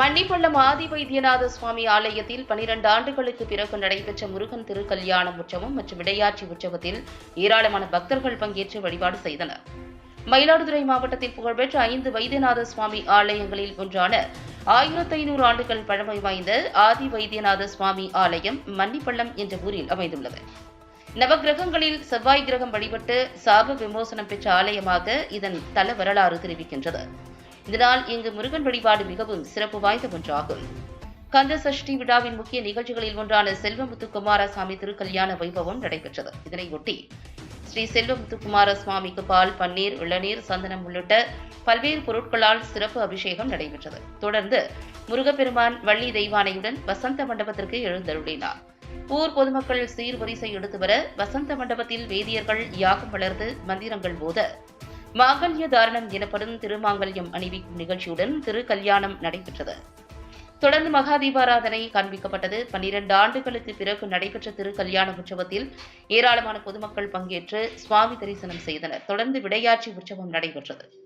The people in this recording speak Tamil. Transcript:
மன்னிப்பள்ளம் ஆதி வைத்தியநாத சுவாமி ஆலயத்தில் பனிரெண்டு ஆண்டுகளுக்கு பிறகு நடைபெற்ற முருகன் திருக்கல்யாணம் உற்சவம் மற்றும் விடையாட்சி உற்சவத்தில் ஏராளமான பக்தர்கள் பங்கேற்று வழிபாடு செய்தனர். மயிலாடுதுறை மாவட்டத்தில் புகழ்பெற்ற ஐந்து வைத்தியநாத சுவாமி ஆலயங்களில் ஒன்றான ஆயிரத்தி ஐநூறு ஆண்டுகள் பழமை வாய்ந்த ஆதி வைத்தியநாத சுவாமி ஆலயம் மன்னிப்பள்ளம் என்ற ஊரில் அமைந்துள்ளது. நவகிரகங்களில் செவ்வாய் கிரகம் வழிபட்டு சாப விமோசனம் பெற்ற ஆலயமாக இதன் தல வரலாறு தெரிவிக்கின்றது. இதனால் இங்கு முருகன் வழிபாடு மிகவும் சிறப்பு வாய்ந்த ஒன்றாகும். கந்த சஷ்டி விழாவின் முக்கிய நிகழ்ச்சிகளில் ஒன்றான செல்வமுத்து குமாரசாமி திருக்கல்யாண வைபவம் நடைபெற்றது. இதனையொட்டி ஸ்ரீ செல்வமுத்து குமாரசுவாமிக்கு பால் பன்னீர் இளநீர் சந்தனம் உள்ளிட்ட பல்வேறு பொருட்களால் சிறப்பு அபிஷேகம் நடைபெற்றது. தொடர்ந்து முருகப்பெருமான் வள்ளி தெய்வானையுடன் வசந்த மண்டபத்திற்கு எழுந்தருளினார். ஊர் பொதுமக்கள் சீர்வரிசை எடுத்து வர வசந்த மண்டபத்தில் வேதியர்கள் யாகம் வளர்ந்து மந்திரங்கள் போத மாங்கல்ய தாரணம் எனப்படும் திருமாங்கல்யம் அணிவிக்கும் நிகழ்ச்சியுடன் திருக்கல்யாணம் நடைபெற்றது. தொடர்ந்து மகாதீபாராதனை காண்பிக்கப்பட்டது. பன்னிரண்டு ஆண்டுகளுக்கு பிறகு நடைபெற்ற திருக்கல்யாண உற்சவத்தில் ஏராளமான பொதுமக்கள் பங்கேற்று சுவாமி தரிசனம் செய்தனர். தொடர்ந்து விடையாட்சி உற்சவம் நடைபெற்றது.